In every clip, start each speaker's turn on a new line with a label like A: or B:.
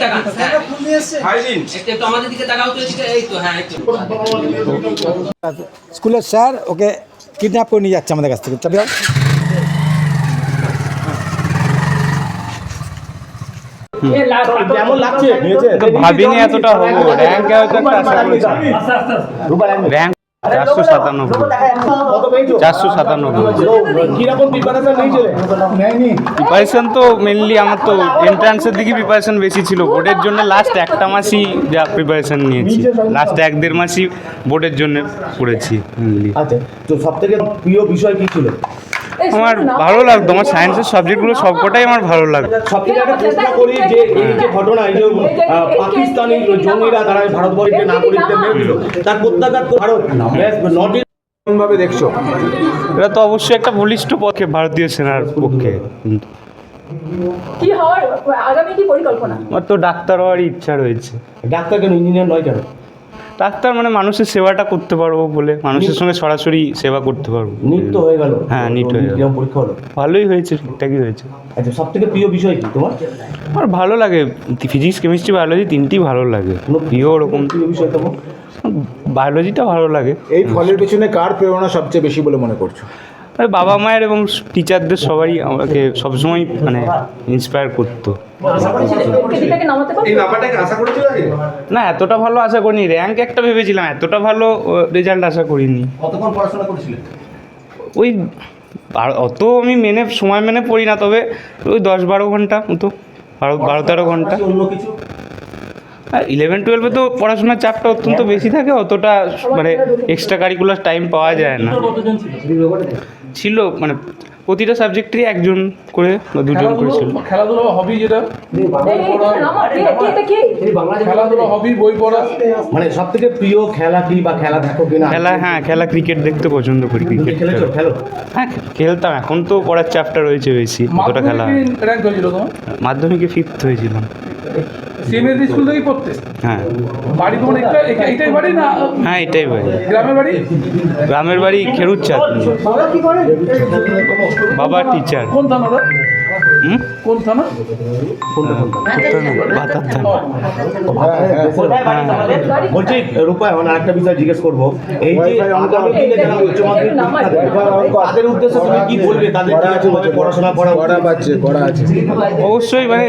A: তাকান হ্যাঁ। একটু একটু আমাদের দিকে তাকাও তো এই তো হ্যাঁ
B: স্কুলের স্যার ওকে কিডন্যাপ করে নিয়ে যাচ্ছে আমাদের কাছ থেকে। চাবি।
C: ভাবিনি এতটা হব। র্যাঙ্ক হয়তো একটা আশা করেছিলাম র্যাঙ্ক চারশো সাতানব্বই চারশো সাতানব্বই প্রিপারেশন তো মেনলি আমার তো এন্ট্রান্সের দিকে প্রিপারেশন বেশি ছিল। বোর্ডের জন্য লাস্ট একটা মাসই যা প্রিপারেশন নিয়েছি। লাস্ট এক দেড় মাসই বোর্ডের জন্য পড়েছি মেনলি
D: আচ্ছা তো সব থেকে প্রিয় বিষয় কি ছিল?
C: আমার ভালো লাগতো আমার সায়েন্সের সাবজেক্টগুলো সবকটাই আমার ভালো লাগতো
D: সব থেকে একটা প্রশ্ন করি যে এই যে ঘটনা এই যে পাকিস্তানি জঙ্গিরা তারা ভারতবর্ষকে নাগরিকদের মেরেছিল তার প্রত্যাঘাত ভারত নট
E: ভাবে দেখছ
C: এটা তো অবশ্যই একটা বলিষ্ঠ পক্ষে ভারতীয় সেনার পক্ষে
F: কি হওয়ার আগামী কি পরিকল্পনা
C: আমার তো ডাক্তার হওয়ারই ইচ্ছা রয়েছে
D: ডাক্তার কেন ইঞ্জিনিয়ার নয় কেন
C: ডাক্তার মানে মানুষের সেবাটা করতে পারব বলে মানুষের সঙ্গে সরাসরি সেবা করতে পারব।
D: নিট হয়ে গেল।
C: হ্যাঁ, নিট হয়ে গেল।
D: পরীক্ষা হলো?
C: ভালোই হয়েছে ঠিকঠাকই হয়েছে।
D: আচ্ছা সব থেকে প্রিয় বিষয় কি তোমার?
C: আমার ভালো লাগে ফিজিক্স কেমিস্ট্রি বায়োলজি তিনটি ভালো লাগে।
D: কোনো
C: প্রিয় ওরকম
D: প্রিয় বিষয় তোমার?
C: বায়োলজিটা ভালো লাগে।
E: এই ফলের পেছনে কার প্রেরণা সবচেয়ে বেশি বলে মনে করছ?
C: বাবা মায়ের এবং টিচারদের সবাই আমাকে সবসময় মানে ইন্সপায়ার করতো। না এতটা ভালো আশা করিনি। র্যাঙ্ক একটা ভেবেছিলাম এতটা ভালো রেজাল্ট আশা করিনি। ওই অত আমি মেনে সময় মেনে পড়ি না তবে ওই দশ বারো ঘণ্টা মতো বারো বারো তেরো
D: ঘণ্টা।
C: ইলেভেন টুয়েলভে তো পড়াশোনার চাপটা অত্যন্ত বেশি থাকে অতটা মানে এক্সট্রা কারিকুলার টাইম পাওয়া যায় না। ছিল মানে প্রতিটা সাবজেক্টেরই একজন করে বা দুজন করে ছিল
G: খেলাধুলা হবি যেটা? খেলাধুলা হবি বই পড়া।
D: মানে সব থেকে প্রিয় খেলা কি বা খেলা দেখো কিনা?
C: খেলা হ্যাঁ খেলা ক্রিকেট দেখতে পছন্দ করি ক্রিকেট
D: খেলেছো? খেলো।
C: হ্যাঁ খেলতাম এখন তো পড়ার চাপটা রয়েছে বেশি অতটা খেলা মাধ্যমিকে ফিফথ হয়েছিলাম।
G: সিএমএস স্কুল থেকেই পড়তে।
C: হ্যাঁ।
G: বাড়ি তোমার একটা এটাই বাড়ি না
C: হ্যাঁ এটাই বাড়ি।
G: গ্রামের বাড়ি?
C: গ্রামের বাড়ি খেরুচ্ছা বাবা টিচার।
G: কোন
C: হুম
G: কোন থানা?
D: বলছি রূপায়ণ আরেকটা বিষয় জিজ্ঞেস করব। এই যে আগামী দিনে যারা উচ্চ মাধ্যমিক তাদের উদ্দেশ্যে তুমি কি বলবে? তাদের আছে পড়াশোনা করা
E: পাচ্ছে করা আছে।
C: অবশ্যই মানে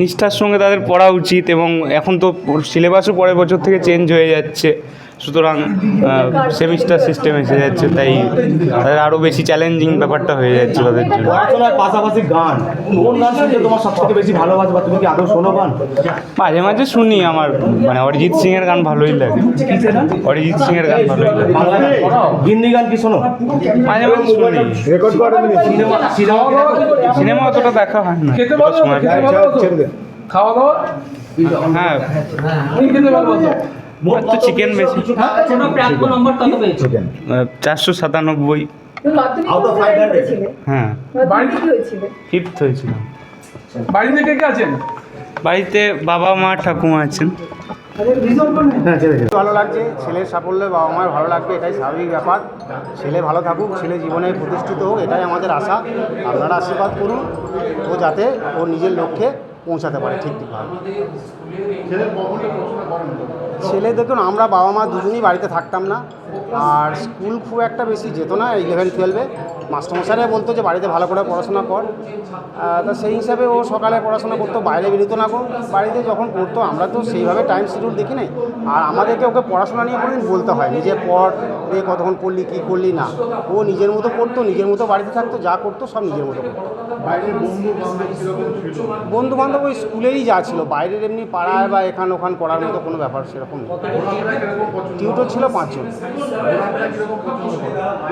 C: নিষ্ঠার সঙ্গে তাদের পড়া উচিত এবং এখন তো সিলেবাসও পরের বছর থেকে চেঞ্জ হয়ে যাচ্ছে। সুতরাং সেমিস্টার সিস্টেম এসে যাচ্ছে তাই তাদের আরও বেশি চ্যালেঞ্জিং ব্যাপারটা হয়ে যাচ্ছে তাদের জন্য।
D: পড়াশোনার পাশাপাশি গান কোন গান শুনতে তোমার সব থেকে বেশি ভালোবাসে বা তুমি কি আদৌ শোনো গান?
C: মাঝে মাঝে শুনি আমার মানে অরিজিৎ সিং এর গান ভালোই লাগে। অরিজিৎ সিং এর গান ভালোই লাগে।
D: হিন্দি গান কি শোনো?
C: মাঝে মাঝে শুনি।
E: রেকর্ড
D: সিনেমা সিনেমা
C: সিনেমা অতটা দেখা হয় না। সময়
E: দে।
G: খাওয়া দাওয়া?
C: হ্যাঁ।
D: মোট
C: তো চিকেন বেশি।
A: পেয়েছ?
C: চারশো সাতানব্বই।
F: তুমি মাধ্যমিক
D: Out of
F: কোথায়
D: 500?
F: করেছিলে?
C: হ্যাঁ। ফিফথ হয়েছিলাম
G: বাড়িতে কে কে আছেন?
C: বাড়িতে বাবা মা ঠাকুমা আছেন।
H: ভালো লাগছে ছেলের সাফল্যে বাবা মায়ের ভালো লাগবে এটাই স্বাভাবিক ব্যাপার। ছেলে ভালো থাকুক ছেলে জীবনে প্রতিষ্ঠিত হোক এটাই আমাদের আশা। আপনারা আশীর্বাদ করুন। ও যাতে ও নিজের লক্ষ্যে পৌঁছাতে পারে ঠিক ঠিকভাবে ছেলে দেখুন আমরা বাবা মা দুজনেই বাড়িতে থাকতাম না। আর স্কুল খুব একটা বেশি যেত না ইলেভেন টুয়েলভে মাস্টারমশাইরা বলতো যে বাড়িতে ভালো করে পড়াশোনা কর। তা সেই হিসাবে ও সকালে পড়াশোনা করতো বাইরে বেরোতো না কোন বাড়িতে যখন পড়তো আমরা তো সেইভাবে টাইম শিডিউল দেখি নাই। আর আমাদেরকে ওকে পড়াশোনা নিয়ে কোনোদিন বলতে হয় নিজে পড় দিয়ে কতক্ষণ পড়লি কী করলি? না। ও নিজের মতো পড়তো নিজের মতো বাড়িতে থাকতো যা করতো সব নিজের মতো করতো। বন্ধু বান্ধব ওই স্কুলেরই যা ছিল বাইরের এমনি পাড়ায় বা এখান ওখান করার মতো কোনো ব্যাপার সেরকম নেই। টিউটর ছিল পাঁচজন।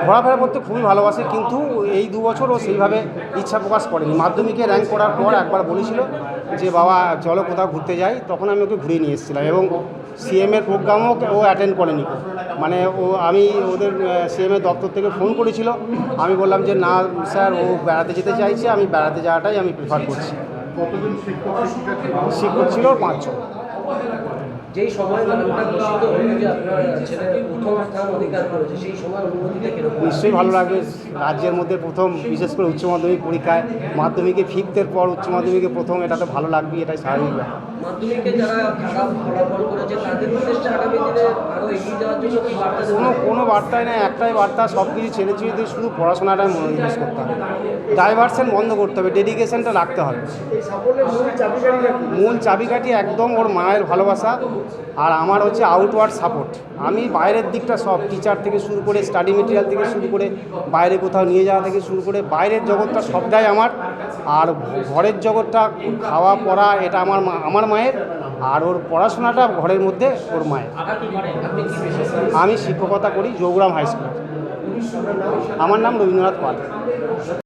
H: ঘোরাফেরা করতে খুবই ভালোবাসে কিন্তু এই দু বছর ও সেইভাবে ইচ্ছা প্রকাশ করেনি। মাধ্যমিকে র্যাঙ্ক করার পর একবার বলেছিল যে বাবা চলো কোথাও ঘুরতে যাই। তখন আমি ওকে ঘুরিয়ে নিয়ে এসেছিলাম এবং সিএমের প্রোগ্রামও ও অ্যাটেন্ড করেনি। মানে ও আমি ওদের সিএমের দপ্তর থেকে ফোন করেছিল। আমি বললাম যে না স্যার ও বেড়াতে যেতে চাইছে। আমি বেড়াতে যাওয়াটাই আমি প্রেফার করছি। শিক্ষক ছিল ওর পাঁচজন।
I: যেই সময় ঘোষিত হলো যে আপনার ছেলে প্রথম স্থান অধিকার করেছে সেই সময় অনুভূতিটা কীরকম
H: নিশ্চয়ই ভালো লাগবে রাজ্যের মধ্যে প্রথম বিশেষ করে উচ্চ মাধ্যমিক পরীক্ষায়। মাধ্যমিকে ফিফথের পর উচ্চ মাধ্যমিকে প্রথম এটা তো ভালো লাগবে এটাই স্বাভাবিক ব্যাপার।
I: মাধ্যমিকে যারা খারাপ ফলাফল করেছে তাদের উদ্দেশ্যে আগামী দিনে আরও এগিয়ে যাওয়ার জন্য কি বার্তা
H: কোনো কোনো বার্তাই না একটাই বার্তা সব কিছু ছেড়ে ছেড়ে দিয়ে শুধু পড়াশোনাটায় মনোনিবেশ করতে হবে। ডাইভার্সন বন্ধ করতে হবে ডেডিকেশনটা রাখতে হবে। মূল চাবিকাঠি একদম ওর মায়ের ভালোবাসা আর আমার হচ্ছে আউটওয়ার্ড সাপোর্ট আমি বাইরের দিকটা সব টিচার থেকে শুরু করে স্টাডি মেটেরিয়াল থেকে শুরু করে বাইরে কোথাও নিয়ে যাওয়া থেকে শুরু করে বাইরের জগৎটা সবটাই আমার। আর ঘরের জগৎটা খাওয়া, পড়া, এটা আমার মা আমার মায়ের। আর ওর পড়াশোনাটা ঘরের মধ্যে ওর মায়ের। আমি শিক্ষকতা করি জৌগ্রাম হাই স্কুল আমার নাম রবীন্দ্রনাথ পাল।